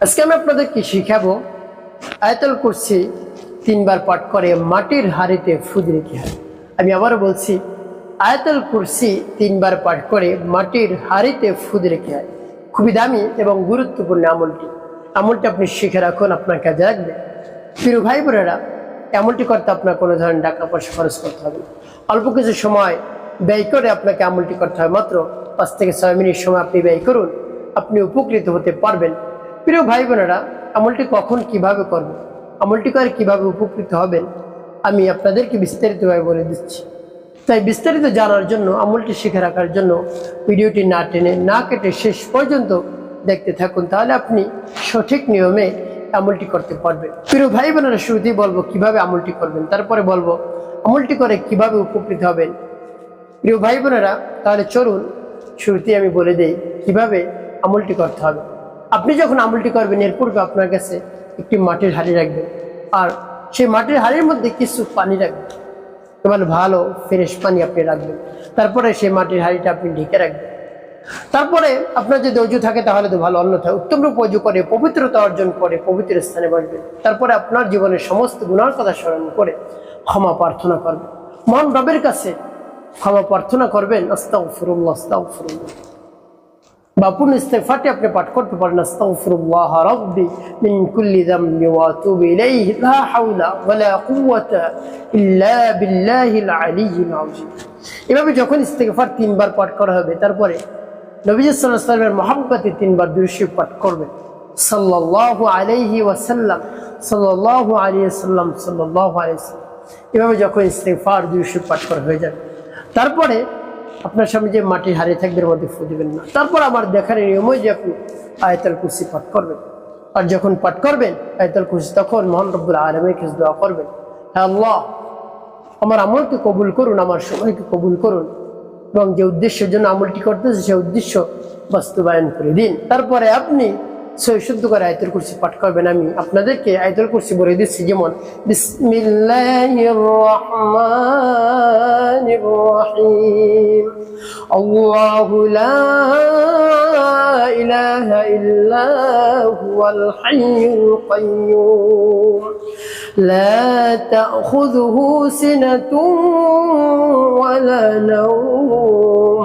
আজকে আমি আপনাদেরকে শিখাবো আয়তল কুরসি তিনবার পাঠ করে মাটির হাড়িতে ফুদ রেখে হয়। আমি আবারও বলছি, আয়তল কুরসি তিনবার পাঠ করে মাটির হাড়িতে ফুদ রেখে হয়। খুবই দামি এবং গুরুত্বপূর্ণ আমলটি। আমলটি আপনি শিখে রাখুন, আপনার কাজে রাখবে প্রিয় ভাই বোনেরা, আমলটি করতে আপনার কোনো ধরনের টাকা পয়সা খরচ করতে হবে। অল্প কিছু সময় ব্যয় করে আপনাকে আমলটি করতে হবে মাত্র পাঁচ থেকে ছয় মিনিট সময় আপনি ব্যয় করুন। আপনি উপকৃত হতে পারবেন। প্রিয় ভাই বোনেরা, আমলটি কখন কীভাবে করবেন আমলটি করে কীভাবে উপকৃত হবেন? আমি আপনাদেরকে বিস্তারিতভাবে বলে দিচ্ছি। তাই বিস্তারিত জানার জন্য, আমলটি শিখে রাখার জন্য ভিডিওটি না টেনে, না কেটে শেষ পর্যন্ত দেখতে থাকুন, তাহলে আপনি সঠিক নিয়মে আমলটি করতে পারবেন। প্রিয় ভাই বোনেরা, শুরুতেই বলব কীভাবে আমলটি করবেন, তারপরে বলব আমলটি করে কীভাবে উপকৃত হবেন। প্রিয় ভাই বোনেরা, তাহলে চলুন, শুরুতেই আমি বলে দেই কীভাবে আমলটি করতে হবে। আপনি যখন আমলটি করবেন, এর পূর্বে আপনার কাছে একটি মাটির হাড়ি রাখবেন আর সেই মাটির হাড়ির মধ্যে কিছু পানি রাখবেন। এবার ভালো ফ্রেশ পানি আপনি রাখবেন। তারপরে সেই মাটির হাড়িটা আপনি ঢেকে রাখবেন। তারপরে আপনার যদি অজু থাকে, তাহলে তো ভালো, অন্যথায় উত্তম রূপ অজু করে, পবিত্রতা অর্জন করে, পবিত্র স্থানে বসবেন। তারপরে আপনার জীবনের সমস্ত গুণার কথা স্মরণ করে ক্ষমা প্রার্থনা করবেন। মন রবের কাছে ক্ষমা প্রার্থনা করবেন আস্তাও ফুরুল্লাহ আস্তাও ফুরুল্লাহ বা পুনঃ ইস্তেগফারটি আপনি পাঠ করতে পারেন, আস্তাগফিরুল্লাহ রাব্বি মিন কুল্লি যামবি ওয়া আতুবু ইলাইহি, লা হাওলা ওয়া লা কুওয়াতা ইল্লা বিল্লাহিল আলিয়্যিল আযীম। এভাবে যখন ইস্তেগফার তিনবার পাঠ করা হবে, তারপরে নবী সাল্লাল্লাহু আলাইহি ওয়াসাল্লামের তিনবার দুরূদ পাঠ করবেন। সাল্লাল্লাহু আলাইহি ওয়াসাল্লাম, সাল্লাল্লাহু আলাইহি ওয়াসাল্লাম, সাল্লাল্লাহু আলাইহি ওয়াসাল্লাম। এভাবে যখন ইস্তেগফার দুরূদ পাঠ করা হয়ে যাবে, তারপরে আপনার সামনে যে মাটির হারিয়ে থাকবে মধ্যে ফু দিবেন না। তারপর আমার দেখার নিয়মই যে আপনি আয়তাল কুরসি পাঠ করবেন। আর যখন পাঠ করবেন আয়তাল কুরসি, তখন মোহন রব্বুল আলমের কাছে দোয়া করবেন হ্যাঁ আমার আমলকে কবুল করুন, আমার সময়কে কবুল করুন এবং যে উদ্দেশ্যের জন্য আমলটি করতেছে সে উদ্দেশ্য বাস্তবায়ন করে দিন। তারপরে আপনি সই শুদ্ধ করে আয়তুল কুরসি পাঠ করবেন আমি আপনাদেরকে আয়তুল কুরসি বলে দিচ্ছি যেমন বিসমিল্লাহির রহমানির রহিম আল্লাহু লা ইলাহা ইল্লা হুয়াল হাইয়ুল কাইয়্যুম لا تأخذه سنة ولا نوم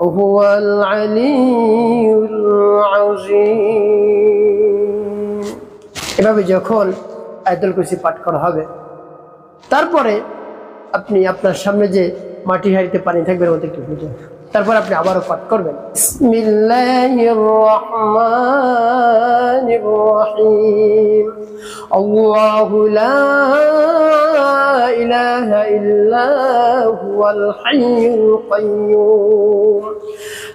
وهو العلي العظيم এভাবে যখন আয়তুল কুরসি পাঠ করা হবে তারপরে আপনি আপনার সামনে যে মাটি হাড়িতে পানি থাকবে এর মধ্যে একটু বুঝুন তারপর আপনি আবারও পাঠ করবেন বিসমিল্লাহির রহমানির রহিম আল্লাহু লা ইলাহা ইল্লা হুয়াল হাইয়ুল কাইয়্যুম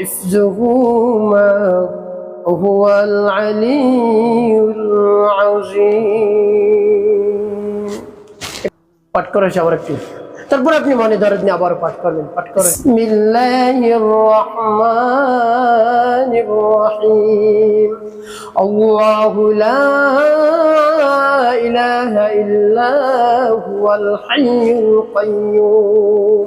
حفظهما وهو العلي العظيم পাঠ করেছে আবার একটু তারপর আপনি মনে দরদ নিয়ে আবার পাঠ করবেন পাঠ করেন বিসমিল্লাহির রহমানির রহিম আল্লাহু লা ইলাহা ইল্লা হুয়াল হাইয়ুল কাইয়্যুম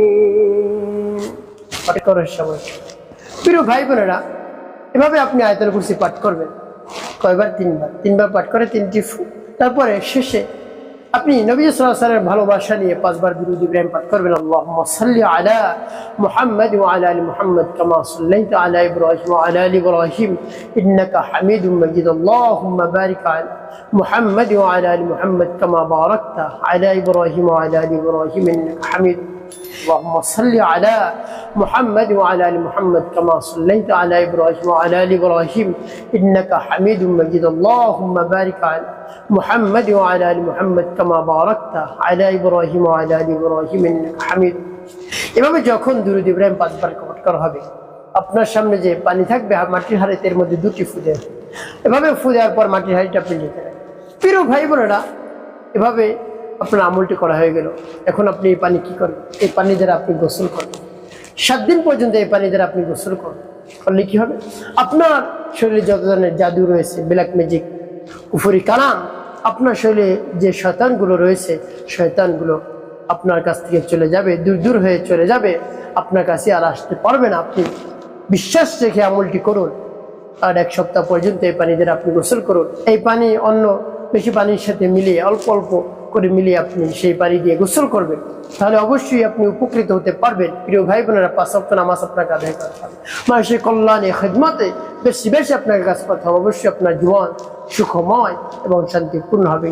করার সময় প্রিয় ভাই বোনেরা এভাবে আপনি আয়তল কুরসি পাঠ করবেন কয়বার তিনবার তিনবার পাঠ করে তিনটি ফু তারপরে শেষে আপনি নবী সাল্লামের ভালোবাসা নিয়ে পাঁচবার দুরুদ ইব্রাহিম পাঠ করবেন আল্লাহুম্মা সাল্লি আলা মুহাম্মাদ ওয়া আলা আলি মুহাম্মাদ কামা সাল্লাইতা আলা ইব্রাহিম ওয়া আলা আলি ইব্রাহিম ইন্নাকা হামিদুম মাজিদ আল্লাহুম্মা বারিক আলা মুহাম্মাদ ওয়া আলা আলি মুহাম্মাদ কামা বারাকতা আলা ইব্রাহিম ওয়া আলা আলি ইব্রাহিম ইন্নাকা হামিদ اللهم صل على محمد وعلى ال محمد كما صليت على ابراهيم وعلى ال ابراهيم انك حميد مجيد اللهم بارك على محمد وعلى ال محمد كما باركت على ابراهيم وعلى ال ابراهيم انك حميد এভাবে যখন দুরুদ ইব্রাহিম পাঁচবার কমট করা হবে আপনার সামনে যে পানি থাকবে আর মাটির হাড়িতে এর মধ্যে দুটি ফু দেওয়া হবে। এভাবে ফু দেওয়ার পর মাটির হাড়িটা আপনি নিতে রাখবেন প্রিয় ভাই বোনেরা এভাবে আপনার আমলটি করা হয়ে গেল। এখন আপনি এই পানি কি করবেন এই পানি দ্বারা আপনি গোসল করবেন সাত দিন পর্যন্ত এই পানি দ্বারা আপনি গোসল করবেন করলে কি হবে? আপনার শরীরে যত ধরনের জাদু রয়েছে ব্ল্যাক ম্যাজিক উফরি কালাম, আপনার শরীরে যে শয়তানগুলো রয়েছে, শয়তানগুলো আপনার কাছ থেকে চলে যাবে, দূর দূর হয়ে চলে যাবে। আপনার কাছে আর আসতে পারবে না। আপনি বিশ্বাস রেখে আমলটি করুন। আর এক সপ্তাহ পর্যন্ত এই পানি দ্বারা আপনি গোসল করুন। এই পানি অন্য বেশি পানির সাথে মিলিয়ে, অল্প অল্প করে মিলিয়ে আপনি সেই পানি দিয়ে গোসল করবেন। তাহলে অবশ্যই আপনি উপকৃত হতে পারবেন। প্রিয় ভাই বোনেরা পাঁচ সপ্তাহ নামাজ আপনাকে আদায় করতে হবে। মানুষের কল্যাণে, খেদমতে বেশি বেশি আপনাকে কাজ অবশ্যই আপনার জীবন সুখময় এবং শান্তিপূর্ণ হবে।